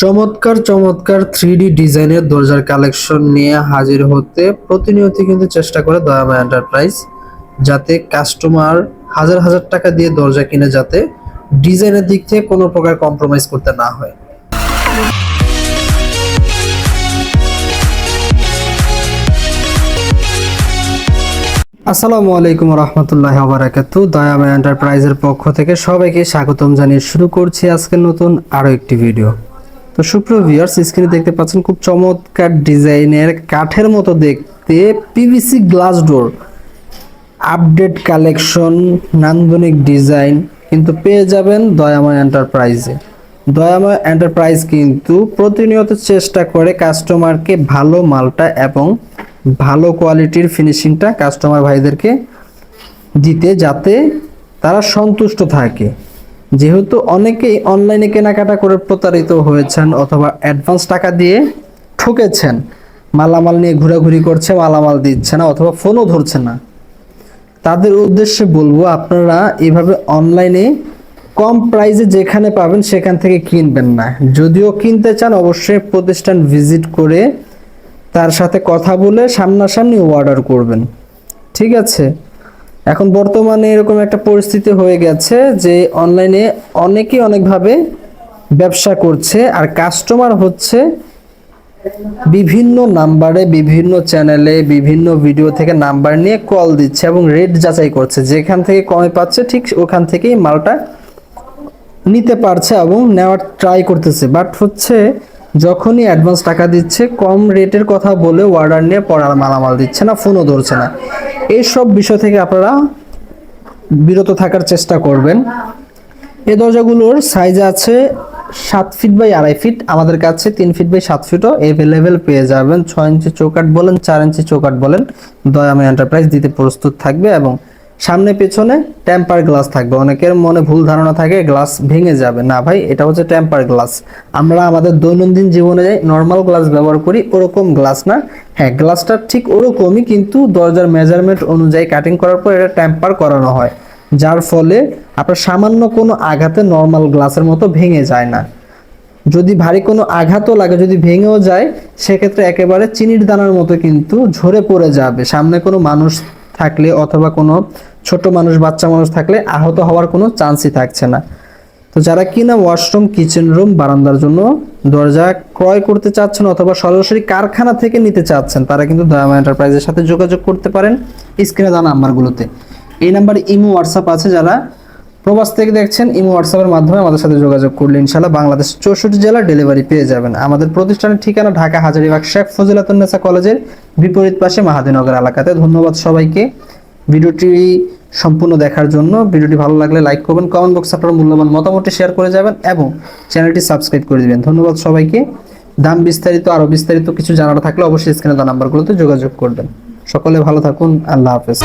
চমৎকার চমৎকার three D ডিজাইনের দরজার কালেকশন নিয়ে হাজির হতে প্রতিনিয়ত কিন্তু চেষ্টা করে দয়াময় এন্টারপ্রাইজ যাতে কাস্টমার হাজার হাজার টাকা দিয়ে দরজা কিনে যাতে ডিজাইনের দিক থেকে কোনো প্রকার কম্প্রোমাইজ করতে না হয়। আসসালামু আলাইকুম রহমতুল্লাহ বারাকাতু। দয়াময় এন্টারপ্রাইজের পক্ষ থেকে সবাইকে স্বাগতম জানিয়ে শুরু করছি আজকের নতুন আরও একটি ভিডিও তো সুপ্রিয় ভিউয়ার্স স্ক্রিনে দেখতে পাচ্ছেন খুব চমৎকার ডিজাইনের কাঠের মতো দেখতে PVC glass door update collection নান্দনিক ডিজাইন কিন্তু পেয়ে যাবেন দয়াময় এন্টারপ্রাইজে দয়াময় এন্টারপ্রাইজ কিন্তু প্রতিনিয়ত চেষ্টা করে কাস্টমারকে ভালো মালটা এবং ভালো কোয়ালিটির ফিনিশিংটা কাস্টমার ভাইদেরকে দিতে যাতে তারা সন্তুষ্ট থাকে। যেহেতু অনেকেই অনলাইনে কেনাকাটা করে প্রতারিত হয়েছেন অথবা অ্যাডভান্স টাকা দিয়ে ঠকেছেন, মালামাল নিয়ে ঘোরাঘুরি করছে, মালামাল দিচ্ছে না অথবা ফোনও ধরছে না। তাদের উদ্দেশ্যে বলব, আপনারা এভাবে অনলাইনে কম প্রাইসে যেখানে পাবেন সেখান থেকে কিনবেন না। যদিও কিনতে চান, অবশ্যই প্রতিষ্ঠান ভিজিট করে তার সাথে কথা বলে সামনাসামনি অর্ডার করবেন। ঠিক আছে? এখন বর্তমানে এরকম একটা পরিস্থিতি হয়ে গেছে যে অনলাইনে অনেকেই অনেকভাবে ব্যবসা করছে আর কাস্টমার হচ্ছে বিভিন্ন নাম্বারে বিভিন্ন চ্যানেলে বিভিন্ন ভিডিও থেকে নাম্বার নিয়ে কল দিচ্ছে এবং রেট যাচাই করছে। যেখান থেকে কমে পাচ্ছে, ঠিক ওখান থেকেই মালটা নিতে পারছে এবং নেওয়ার ট্রাই করতেছে। বাট হচ্ছে যখনই অ্যাডভান্স টাকা দিচ্ছে, কম রেটের কথা বলে অর্ডার নিয়ে পড়ার মালামাল দিচ্ছে না ফোনও ধরছে না। এইসব বিষয় থেকে আপনারা বিরত থাকার চেষ্টা করবেন। এই দরজাগুলোর সাইজ আছে সাত ফিট বাই আড়াই ফিট আমাদের কাছে তিন ফিট বাই সাত ফিটও অ্যাভেলেবেল পেয়ে যাবেন। ছয় ইঞ্চি চৌকাট বলেন, চার ইঞ্চি চৌকাট বলেন, দয়া আমি এন্টারপ্রাইজ দিতে প্রস্তুত থাকবে এবং সামনে পেছনে টেম্পার গ্লাস থাকবে। অনেকের মনে ভুল ধারণা থাকে গ্লাস ভেঙে যাবে। না ভাই, এটা হচ্ছে টেম্পার গ্লাস আমরা আমাদের দৈনন্দিন জীবনে নর্মাল গ্লাস ব্যবহার করি, ওরকম গ্লাস না। হ্যাঁ গ্লাসটা ঠিক ওরকমই, কিন্তু দরজার মেজারমেন্ট অনুযায়ী কাটিং করার পর এটা টেম্পার করানো হয়। যার ফলে আপনার সামান্য কোনো আঘাতে নর্মাল গ্লাসের মতো ভেঙে যায় না। যদি ভারী কোনো আঘাতও লাগে, যদি ভেঙেও যায়, সেক্ষেত্রে একেবারে চিনির দানার মতো কিন্তু ঝরে পড়ে যাবে। সামনে কোনো মানুষ থাকলে অথবা কোনো ছোট মানুষ, বাচ্চা মানুষ থাকলে আহত হওয়ার কোনো চান্সই থাকছে না। তো যারা কিনা ওয়াশরুম কিচেন রুম বারান্দার জন্য দরজা ক্রয় করতে চাচ্ছেন অথবা সরাসরি কারখানা থেকে নিতে চাচ্ছেন, তারা কিন্তু দয়ামা এন্টারপ্রাইজের সাথে যোগাযোগ করতে পারেন স্ক্রিনে দেওয়া নাম্বারগুলোতে। এই নাম্বারে ইমো হোয়াটসঅ্যাপ আছে যারা প্রবাস থেকে দেখছেন ইমো হোয়াটসঅ্যাপের মাধ্যমে আমাদের সাথে যোগাযোগ করলে ইনশাল্লাহ বাংলাদেশ চৌষট্টি জেলা ডেলিভারি পেয়ে যাবেন। আমাদের প্রতিষ্ঠানের ঠিকানা ঢাকা হাজারিবাগ শেখ ফজিলাতুন্নেসা কলেজের বিপরীত পাশে মাহাদিনগর এলাকাতে। ধন্যবাদ সবাইকে। ভিডিওটি সম্পূর্ণ দেখার জন্য ভিডিওটি ভালো লাগলে লাইক করবেন কমেন্ট বক্সে আপনার মূল্যবান মতামতটি শেয়ার করে যাবেন এবং চ্যানেলটি সাবস্ক্রাইব করে দিবেন। ধন্যবাদ সবাইকে। দাম বিস্তারিত, আরও বিস্তারিত কিছু জানার থাকলে অবশ্যই স্ক্রিনে দেওয়া নাম্বারগুলোতে যোগাযোগ করবেন। সকলে ভালো থাকুন, আল্লাহ হাফেজ।